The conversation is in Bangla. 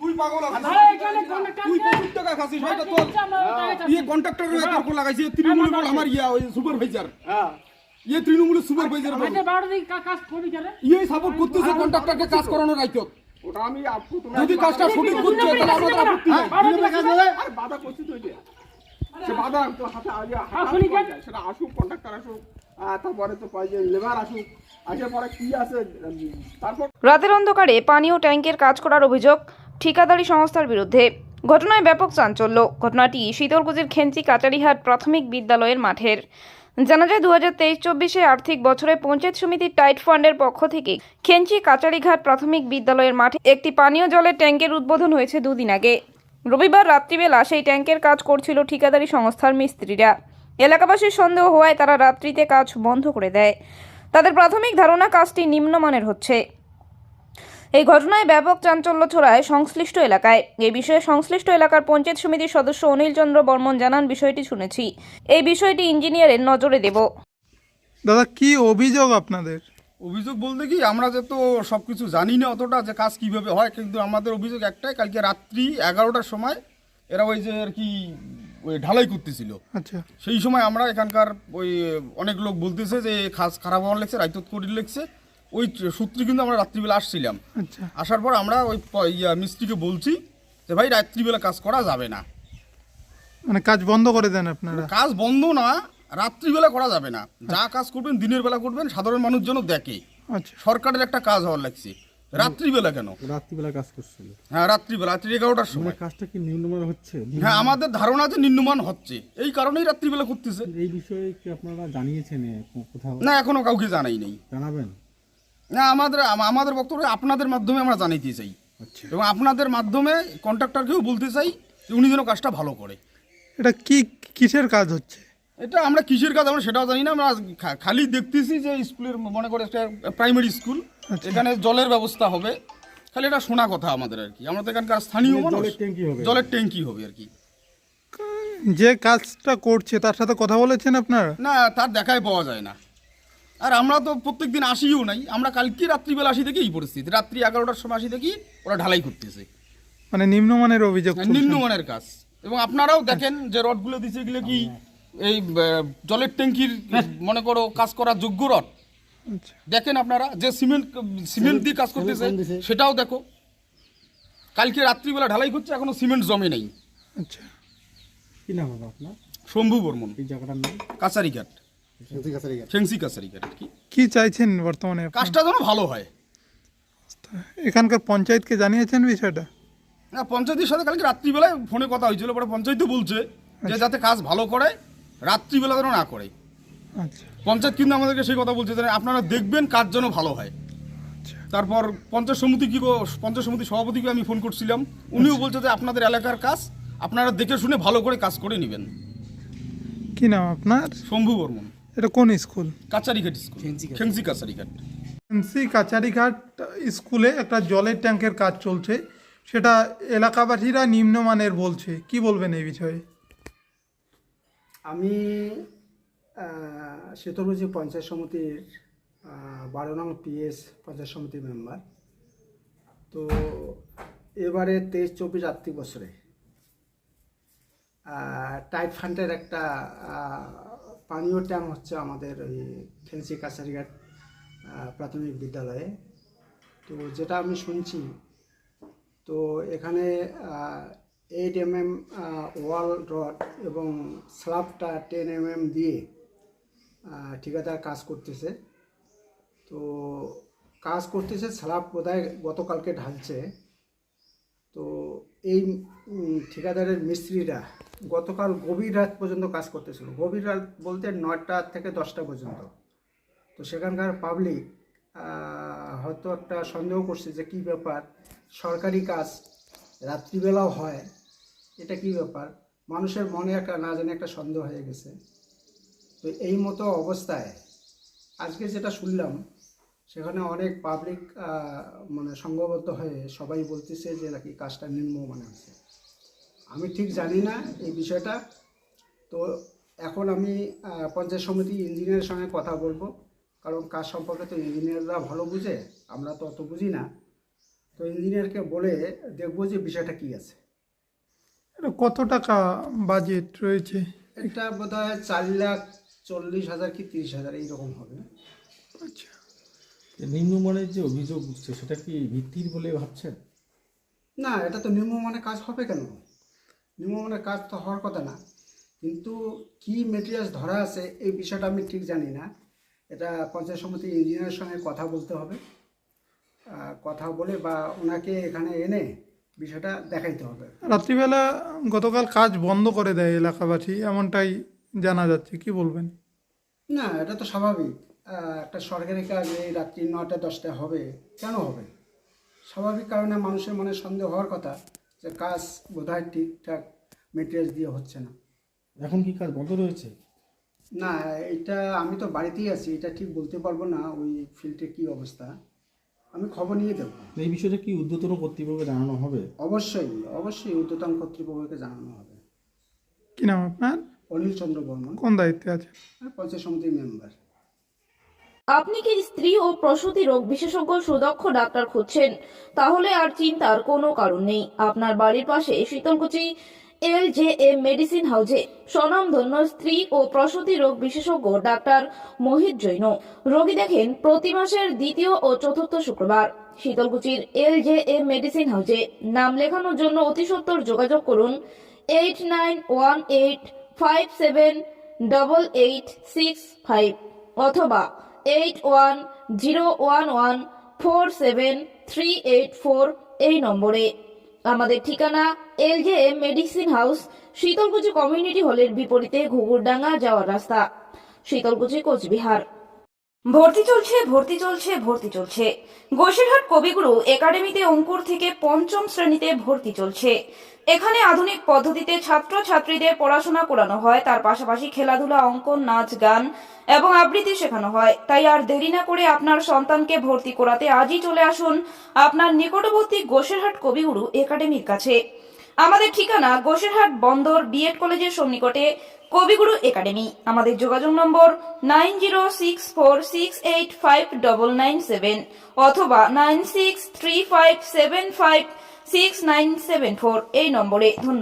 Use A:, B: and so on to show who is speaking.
A: তুই পাগল তোর।
B: আমরা
A: ইয়ে লাগাইছে, আমার ইয়া, ওই সুপারভাইজার।
C: হ্যাঁ
A: ইয়ে তৃণমূলের সুপারভাইজার ইয়ে সাপোর্ট করতেছে কন্ট্রাক্টরকে কাজ করানোর রাইতত।
C: ওটা আমি
A: যদি কাজটা সঠিক করছে তাহলে আমাদের আপত্তি
C: বাধা করছি তো এটা সে বাধা তো হাতে আগে? পর্যায়ে। সেটা আসুক কন্ট্রাক্টর আসুক তারপরে তো লেবার আসুক আসার পরে কি আছে তারপর
D: রাতের অন্ধকারে পানি ও ট্যাঙ্কের কাজ করার অভিযোগ ঠিকাদারি সংস্থার বিরুদ্ধে। ঘটনায় ব্যাপক চাঞ্চল্য। ঘটনাটি শীতলকুচির খেঞ্চি কাচারিহাট প্রাথমিক বিদ্যালয়ের মাঠের। জানা যায় দু হাজার তেইশ চব্বিশে আর্থিক বছরে পঞ্চায়েত সমিতির টাইট ফান্ডের পক্ষ থেকে খেঞ্চি কাচারিঘাট প্রাথমিক বিদ্যালয়ের মাঠে একটি পানীয় জলের ট্যাঙ্কের উদ্বোধন হয়েছে দুদিন আগে। রবিবার রাত্রিবেলা সেই ট্যাঙ্কের কাজ করছিল ঠিকাদারি সংস্থার মিস্ত্রিরা। এলাকাবাসীর সন্দেহ হওয়ায় তারা রাত্রিতে কাজ বন্ধ করে দেয়। তাদের প্রাথমিক ধারণা, কাজটি নিম্নমানের হচ্ছে। এই ঘটনায় ব্যাপক চাঞ্চল্য ছড়ায় সংশ্লিষ্ট এলাকায়। এই বিষয়ে সংশ্লিষ্ট এলাকার পঞ্চায়েত সমিতির সদস্য অনিল চন্দ্র বর্মন জানান, বিষয়টি শুনেছি। এই বিষয়টি ইঞ্জিনিয়ারের নজরে দেব।
E: দাদা, কি অভিযোগ আপনাদের?
A: অভিযোগ বলতে কি আমরা যে তো সব কিছু জানি না অতটা যে কাজ কীভাবে হয় কিন্তু আমাদের অভিযোগ একটাই কালকে রাত্রি এগারোটার সময় এরা ওই যে আর কি ওই ঢালাই করতেছিল।
E: আচ্ছা।
A: সেই সময় আমরা এখানকার ওই অনেক লোক বলতেছে যে কাজ খারাপ হওয়ার লেগছে রাইতত করির লেগছে। ওই সূত্রে কিন্তু আমরা রাত্রিবেলা আসছিলাম।
E: আচ্ছা।
A: আসার পর আমরা ওই ইয়া মিস্ত্রিকে বলছি যে ভাই রাত্রিবেলা কাজ করা যাবে না।
E: মানে কাজ বন্ধ করে দেন আপনারা?
A: কাজ বন্ধ না রাত্রিবেলা করা যাবে না। যা কাজ করবেন দিনের বেলা করবেন সাধারণ মানুষ যেন দেখে।
E: আচ্ছা।
A: সরকারের একটা কাজ হওয়ার লাগছে। রাত্রিবেলা কেন?
F: রাত্রিবেলা কাজ করছিল
A: হ্যাঁ রাত্রিবেলা রাত্রি এগারোটার সময়।
F: মানে কাজটা কি নিম্নমান হচ্ছে?
A: হ্যাঁ আমাদের ধারণা যে নিম্নমান হচ্ছে। এই কারণেই রাত্রিবেলা করতেছে।
F: এই বিষয়ে কি আপনারা জানিয়েছেন কোথাও?
A: না এখনও কাউকে জানাই নেই।
F: জানাবেন?
A: না আমাদের আমাদের বক্তব্য আপনাদের মাধ্যমে আমরা জানাইতে চাই।
F: আচ্ছা।
A: এবং আপনাদের মাধ্যমে কন্ট্রাক্টরকেও বলতে চাই উনি যেন কাজটা ভালো করে।
E: এটা কি কিসের কাজ হচ্ছে?
A: এটা আমরা কিসের কাজ আমরা সেটাও জানি না আমরা খালি দেখতেছি যে স্কুলের মনে করে একটা প্রাইমারি স্কুল এখানে জলের ব্যবস্থা হবে। খালি এটা শোনা কথা আমাদের আর কি। আমরা তো এখানকার স্থানীয় মানুষ।
F: জলের ট্যাঙ্কি হবে।
A: জলের ট্যাঙ্কি হবে আর কি।
E: যে কাজটা করছে তার সাথে কথা বলেছেন আপনারা?
A: না তার দেখাই পাওয়া যায় না। আর আমরা তো প্রত্যেক দিন আসিও নাই। আমরা কালকে রাত্রিবেলা আসি দেখি এই পরিস্থিতি। রাত্রি এগারোটার সময় আসি দেখি ওরা ঢালাই করতেছে।
E: মানে নিম্নমানের অভিযোগ
A: নিম্নমানের কাজ। এবং আপনারাও দেখেন যে রডগুলো দিচ্ছে এগুলো কি এই জলের ট্যাঙ্কির মনে করো কাজ করার যোগ্য রড।
E: আচ্ছা।
A: দেখেন আপনারা যে সিমেন্ট সিমেন্ট দিয়ে কাজ করতেছে সেটাও দেখো। কালকে রাত্রিবেলা ঢালাই করছে এখনও সিমেন্ট জমে নেই।
E: আচ্ছা।
F: কি নাম হবে আপনার?
A: শম্ভু বর্মন।
F: এই জায়গাটার নাম?
A: কাছারিঘাট। ফেন্সি কাছারিঘাট। আর কি?
E: কি চাইছেন বর্তমানে
A: কাজটা যেন ভালো হয়।
E: এখানকার পঞ্চায়েতকে জানিয়েছেন বিষয়টা?
A: না পঞ্চায়েতের সাথে কালকে রাত্রিবেলায় ফোনে কথা হয়েছিল পরে পঞ্চায়েতও বলছে যে যাতে কাজ ভালো করে রাত্রিবেলা যেন না করে।
E: আচ্ছা।
A: পঞ্চায়েত কিন্তু আমাদেরকে সেই কথা বলছে যে আপনারা দেখবেন কাজ যেন ভালো হয়। তারপর পঞ্চায়েত সমিতি কি গো- পঞ্চায়েত সমিতি সভাপতিকে আমি ফোন করছিলাম। উনিও বলছে যে আপনাদের এলাকার কাজ আপনারা দেখে শুনে ভালো করে কাজ করে নেবেন।
E: কি নাম আপনার?
A: শম্ভু বর্মন।
E: এটা কোন school?
A: Kachharighat school. Khengsi Kachharighat.
E: NC Kachharighat স্কুলে একটা জলের ট্যাঙ্কের কাজ চলছে। সেটা এলাকাবাসীরা নিম্নমানের বলছে। কি বলবেন এই বিষয়ে?
G: আমি শীতলকুচি পঞ্চায়েত সমিতির বারো নং পিএস পঞ্চায়েত সমিতির মেম্বার। তো এবারে তেইশ, চব্বিশ আর্থিক বছরে টাইট ফান্ডের একটা পানীয় ট্যাঙ্ক হচ্ছে আমাদের ওই খেলসি কাছারিঘাট প্রাথমিক বিদ্যালয়ে। তো যেটা আমি শুনছি, তো এখানে eight M M wall rod এবং স্ল্যাবটা টেন এম এম দিয়ে ঠিকাদার কাজ করতেছে। তো কাজ করতেছে স্ল্যাব বোধহয় গতকালকে ঢালছে। তো এই ঠিকাদারের মিস্ত্রিরা গতকাল গভীর রাত পর্যন্ত কাজ করতেছিল। গভীর রাত বলতে নয়টা থেকে দশটা পর্যন্ত। তো সেখানকার পাবলিক হয়তো একটা সন্দেহ করছে যে কী ব্যাপার? সরকারি কাজ রাত্রিবেলাও হয়। এটা কি ব্যাপার? মানুষের মনে একটা না জানি একটা সন্দেহ হয়ে গেছে। তো এই মতো অবস্থায় আজকে যেটা শুনলাম, সেখানে অনেক পাবলিক মানে সংঘবদ্ধ হয়ে সবাই বলতেছে যে নাকি কাজটা নিম্ন মানে হচ্ছে আমি ঠিক জানি না এই বিষয়টা। তো এখন আমি পঞ্চায়েত সমিতি ইঞ্জিনিয়ারের সঙ্গে কথা বলব। কারণ কাজ সম্পর্কে তো ইঞ্জিনিয়াররা ভালো বুঝে, আমরা তো অত বুঝি না। তো ইঞ্জিনিয়ারকে বলে দেখব যে বিষয়টা কী আছে।
E: কত টাকা বাজেট রয়েছে?
G: এটা বোধ হয় চার লাখ চল্লিশ হাজার কি তিরিশ হাজার এইরকম হবে।
E: আচ্ছা।
F: নিম্নমানের যে অভিযোগ উঠছে সেটা কি ভিত্তির বলে ভাবছেন?
G: না এটা তো নিম্নমানের কাজ হবে কেন? নিম্নমানের কাজ তো হওয়ার কথা না। কিন্তু কি মেটেরিয়ালস ধরা আছে এই বিষয়টা আমি ঠিক জানি না। এটা পঞ্চায়েত সমিতি ইঞ্জিনিয়ারের সঙ্গে কথা বলতে হবে। কথা বলে বা ওনাকে এখানে এনে বিষয়টা দেখাইতে হবে।
E: রাত্রিবেলা গতকাল কাজ বন্ধ করে দেয় এলাকাবাসী এমনটাই জানা যাচ্ছে কি বলবেন?
G: না এটা তো স্বাভাবিক। একটা সরকারি কাজ এই রাত্রি নটা দশটায় হবে কেন হবে? স্বাভাবিক কারণে মানুষের মনে সন্দেহ হওয়ার কথা যে কাজ বোধহয় ঠিকঠাক মেটেরিয়ালস দিয়ে হচ্ছে না।
F: এখন কি কাজ বন্ধ রয়েছে?
G: না এটা আমি তো বাড়িতেই আছি এটা ঠিক বলতে পারব না ওই ফিল্ডের কী অবস্থা। আমি খবর নিয়ে দেবো।
F: এই বিষয়টা কি ঊর্ধ্বতন কর্তৃপক্ষকে জানানো হবে?
G: অবশ্যই অবশ্যই উদ্যতন কর্তৃপক্ষকে জানানো হবে।
E: কি নাম আপনার?
G: অনিল চন্দ্র বর্মন।
E: কোন দায়িত্বে আছে?
G: পঞ্চায়েত সমিতির মেম্বার।
D: আপনি কি স্ত্রী ও প্রসূতি রোগ বিশেষজ্ঞ সুদক্ষ ডাক্তার খুঁজছেন? তাহলে আর চিন্তার কোনো কারণ নেই। আপনার বাড়ির পাশে Sitalkuchi L J M medicine হাউসে স্বনামধন্য স্ত্রী ও প্রসূতি রোগ বিশেষজ্ঞ ডাক্তার মোহিত জৈন। রোগী দেখেন, প্রতি মাসের দ্বিতীয় ও চতুর্থ শুক্রবার। শীতলকুচির এল জে এম মেডিসিন হাউজে নাম লেখানোর জন্য অতি সত্বর যোগাযোগ করুন eight nine one eight five seven double eight six five অথবা eight one zero one one four seven three eight four এই নম্বরে। আমাদের ঠিকানা L J M medicine house, Sitalkuchi community হলের বিপরীতে ঘুঘুরডাঙ্গা যাওয়ার রাস্তা। শীতলকুচি, কোচবিহার। ভর্তি চলছে ভর্তি চলছে ভর্তি চলছে। গোসিরহাট কবিগুরু একাডেমিতে অঙ্কুর থেকে পঞ্চম শ্রেণীতে ভর্তি চলছে। এখানে আধুনিক পদ্ধতিতে ছাত্র ছাত্রীদের পড়াশোনা করানো হয়, তার পাশাপাশি খেলাধুলা, অঙ্কন, নাচ, গান এবং আবৃত্তি শেখানো হয়। তাই আর দেরি না করে আপনার সন্তানকে ভর্তি করাতে আজই চলে আসুন আপনার নিকটবর্তী গোসেরহাট কবিগুরু একাডেমির কাছে। আমাদের ঠিকানা গোসেরহাট বন্দর বিএড কলেজের সন্নিকটে। কবিগুরু একাডেমি। আমাদের যোগাযোগ number nine zero six four six eight five double nine seven অথবা nine six three five seven five six nine seven four এই নম্বরে ধন্যবাদ।